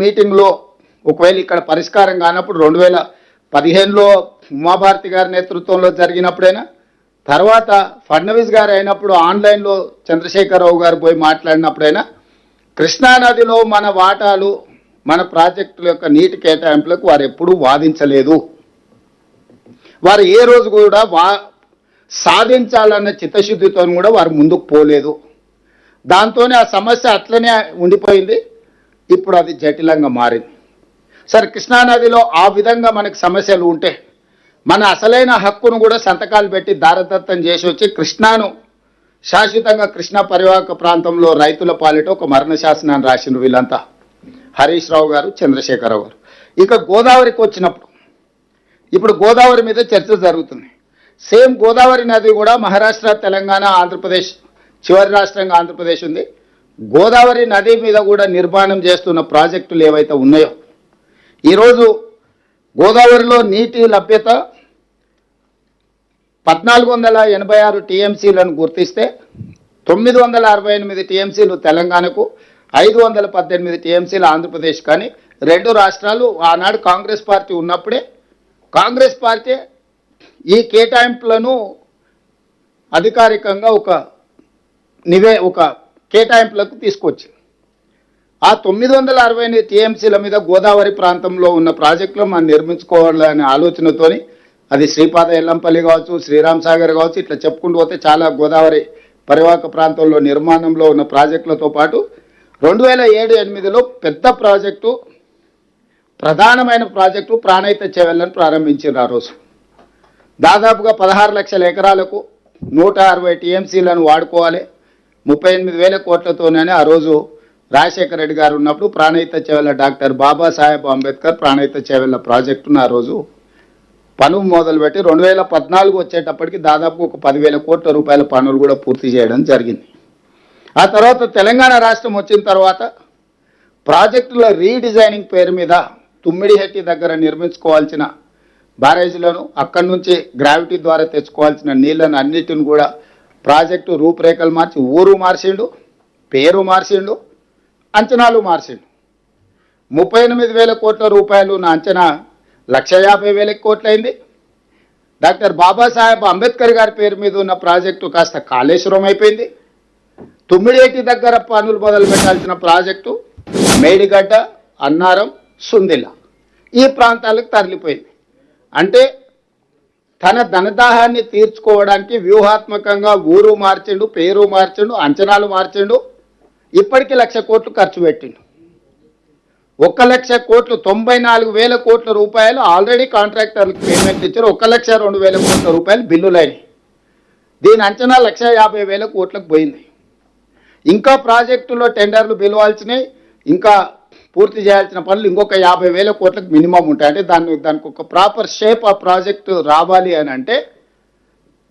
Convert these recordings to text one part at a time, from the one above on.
మీటింగ్లో ఒకవేళ ఇక్కడ పరిష్కారం కానప్పుడు రెండు వేల పదిహేనులో ఉమాభారతి గారి నేతృత్వంలో జరిగినప్పుడైనా తర్వాత ఫడ్నవీస్ గారు అయినప్పుడు ఆన్లైన్లో చంద్రశేఖరరావు గారు పోయి మాట్లాడినప్పుడైనా కృష్ణానదిలో మన వాటాలు మన ప్రాజెక్టుల యొక్క నీటి కేటాయింపులకు వారు ఎప్పుడూ వాదించలేదు. వారు ఏ రోజు కూడా వా సాధించాలన్న చిత్తశుద్ధితో కూడా వారు ముందుకు పోలేదు. దాంతోనే ఆ సమస్య అట్లనే ఉండిపోయింది. ఇప్పుడు అది జటిలంగా మారింది. సరే కృష్ణానదిలో ఆ విధంగా మనకు సమస్యలు ఉంటే మన అసలైన హక్కును కూడా సంతకాలు పెట్టి దారదత్తం చేసి వచ్చి కృష్ణాను శాశ్వతంగా కృష్ణా పరివాహక ప్రాంతంలో రైతుల పాలిట ఒక మరణ శాసనాన్ని రాసిన వీళ్ళంతా. హరీష్ రావు గారు చంద్రశేఖరరావు గారు. ఇక గోదావరికి వచ్చినప్పుడు ఇప్పుడు గోదావరి మీద చర్చ జరుగుతుంది. సేమ్ గోదావరి నది కూడా మహారాష్ట్ర తెలంగాణ ఆంధ్రప్రదేశ్ చివరి రాష్ట్రంగా ఆంధ్రప్రదేశ్ ఉంది. గోదావరి నది మీద కూడా నిర్మాణం చేస్తున్న ప్రాజెక్టులు ఏవైతే ఉన్నాయో ఈరోజు గోదావరిలో నీటి లభ్యత పద్నాలుగు వందల ఎనభై ఆరు టీఎంసీలను గుర్తిస్తే తొమ్మిది వందల అరవై ఎనిమిది టీఎంసీలు తెలంగాణకు ఐదు వందల పద్దెనిమిది టీఎంసీలు ఆంధ్రప్రదేశ్ కానీ రెండు రాష్ట్రాలు ఆనాడు కాంగ్రెస్ పార్టీ ఉన్నప్పుడే కాంగ్రెస్ పార్టీ ఈ కేటాయింపులను అధికారికంగా ఒక నివే ఒక కేటాయింపులకు తీసుకొచ్చింది ఆ తొమ్మిది వందల అరవై ఎనిమిది టీఎంసీల మీద గోదావరి ప్రాంతంలో ఉన్న ప్రాజెక్టులు మనం నిర్మించుకోవాలనే ఆలోచనతోని అది శ్రీపాద ఎల్లంపల్లి కావచ్చు శ్రీరామ్ సాగర్ కావచ్చు ఇట్లా చెప్పుకుంటూ పోతే చాలా గోదావరి పరివాహక ప్రాంతంలో నిర్మాణంలో ఉన్న ప్రాజెక్టులతో పాటు రెండు వేల ఏడు ఎనిమిదిలో పెద్ద ప్రాజెక్టు ప్రధానమైన ప్రాజెక్టు ప్రాణహిత చెవెళ్ళని ప్రారంభించారు ఆ రోజు. దాదాపుగా పదహారు లక్షల ఎకరాలకు నూట అరవై టీఎంసీలను వాడుకోవాలి. ముప్పై ఎనిమిది వేల కోట్లతోనే ఆ రోజు రాజశేఖర రెడ్డి గారు ఉన్నప్పుడు ప్రాణహిత చెవెళ్ళ డాక్టర్ బాబాసాహెబ్ అంబేద్కర్ ప్రాణహిత చెవెళ్ళ ప్రాజెక్టును ఆ రోజు. పనులు మొదలుపెట్టి రెండు వేల పద్నాలుగు వచ్చేటప్పటికి దాదాపు ఒక పదివేల కోట్ల రూపాయల పనులు కూడా పూర్తి చేయడం జరిగింది. ఆ తర్వాత తెలంగాణ రాష్ట్రం వచ్చిన తర్వాత ప్రాజెక్టుల రీడిజైనింగ్ పేరు మీద తుమ్మిడిహెట్టి దగ్గర నిర్మించుకోవాల్సిన బ్యారేజీలను అక్కడి నుంచి గ్రావిటీ ద్వారా తెచ్చుకోవాల్సిన నీళ్ళను అన్నిటిని కూడా ప్రాజెక్టు రూపురేఖలు మార్చి ఊరు మార్చిండు పేరు మార్చిండు అంచనాలు మార్చిండు. ముప్పై ఎనిమిది వేల కోట్ల రూపాయలు నా అంచనా లక్ష యాభై వేల కోట్లయింది డాక్టర్ బాబాసాహెబ్ అంబేద్కర్ గారి పేరు మీద ఉన్న ప్రాజెక్టు కాస్త కాళేశ్వరం అయిపోయింది. తుమ్మిడేటి దగ్గర పనులు మొదలు పెట్టాల్సిన ప్రాజెక్టు మేడిగడ్డ అన్నారం సుందిల్ల ఈ ప్రాంతాలకు తరలిపోయింది. అంటే తన ధనదాహాన్ని తీర్చుకోవడానికి వ్యూహాత్మకంగా ఊరు మార్చిండు పేరు మార్చిండు అంచనాలు మార్చిండు ఇప్పటికీ లక్ష కోట్లు ఖర్చు పెట్టిండు. ఒక లక్ష కోట్లు తొంభై నాలుగు వేల కోట్ల రూపాయలు ఆల్రెడీ కాంట్రాక్టర్లకు పేమెంట్ ఇచ్చారు. ఒక లక్ష రెండు వేల కోట్ల రూపాయలు బిల్లులైనవి దీని అంచనా లక్ష యాభై వేల కోట్లకు పోయింది. ఇంకా ప్రాజెక్టులో టెండర్లు పిలవాల్సినవి ఇంకా పూర్తి చేయాల్సిన పనులు ఇంకొక యాభై వేల కోట్లకు మినిమం ఉంటాయి. అంటే దాన్ని దానికి ఒక ప్రాపర్ షేప్ ఆ ప్రాజెక్టు రావాలి అని అంటే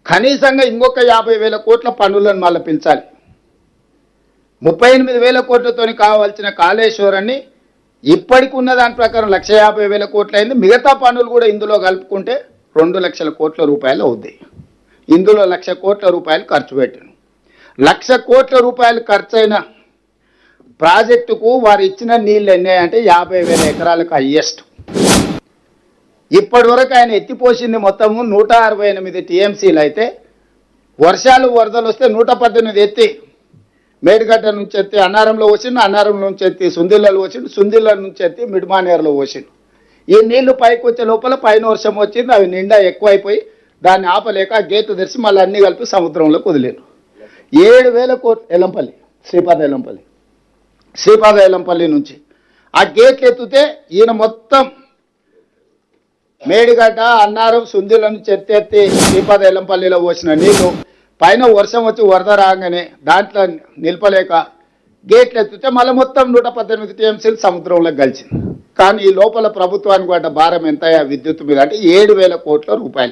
కనీసంగా ఇంకొక యాభై వేల కోట్ల పనులను మళ్ళీ పెంచాలి. ముప్పై ఎనిమిది వేల కోట్లతోని కావాల్సిన కాళేశ్వరాన్ని ఇప్పటికి ఉన్న దాని ప్రకారం లక్ష యాభై వేల కోట్లు అయింది మిగతా పనులు కూడా ఇందులో కలుపుకుంటే రెండు లక్షల కోట్ల రూపాయలు అవుతాయి ఇందులో లక్ష కోట్ల రూపాయలు ఖర్చు పెట్టాను లక్ష కోట్ల రూపాయలు ఖర్చు అయినా ప్రాజెక్టుకు వారు ఇచ్చిన నీళ్ళు ఎన్ని అంటే యాభై వేల ఎకరాలకు హయ్యెస్ట్ ఇప్పటి వరకు ఆయన ఎత్తిపోసింది మొత్తము నూట అరవై ఎనిమిది టీఎంసీలు అయితే వర్షాలు వరదలు వస్తే నూట పద్దెనిమిది ఎత్తి మేడిగడ్డ నుంచి ఎత్తి అన్నారంలో పోసిండు అన్నారం నుంచి ఎత్తి సుందిళ్ళలో పోసిండు సుందిళ్ళ నుంచి ఎత్తి మిడిమానేరులో పోసిండు. ఈ నీళ్ళు పైకి వచ్చే లోపల పైన వర్షం వచ్చింది అవి నిండా ఎక్కువైపోయి దాన్ని ఆపలేక గేటు తెరిచి మళ్ళీ అన్ని కలిపి సముద్రంలోకి వదిలేరు ఏడు వేల కోట్లు ఎల్లంపల్లి శ్రీపాద ఎల్లంపల్లి. శ్రీపాదయలంపల్లి నుంచి. ఆ గేట్లు ఎత్తితే ఈయన మొత్తం మేడిగడ్డ అన్నారం సుందిలను చెత్తెత్తి ఎత్తెత్తి శ్రీపాద ఎల్లంపల్లిలో పోసిన నీళ్ళు. పైన వర్షం వచ్చి వరద రాగానే దాంట్లో నిలపలేక గేట్లు ఎత్తితే మళ్ళీ మొత్తం నూట పద్దెనిమిది టీఎంసీలు సముద్రంలో కలిసింది కానీ ఈ లోపల ప్రభుత్వానికి పడ్డ భారం ఎంత విద్యుత్ మీద అంటే ఏడు వేల కోట్ల రూపాయలు.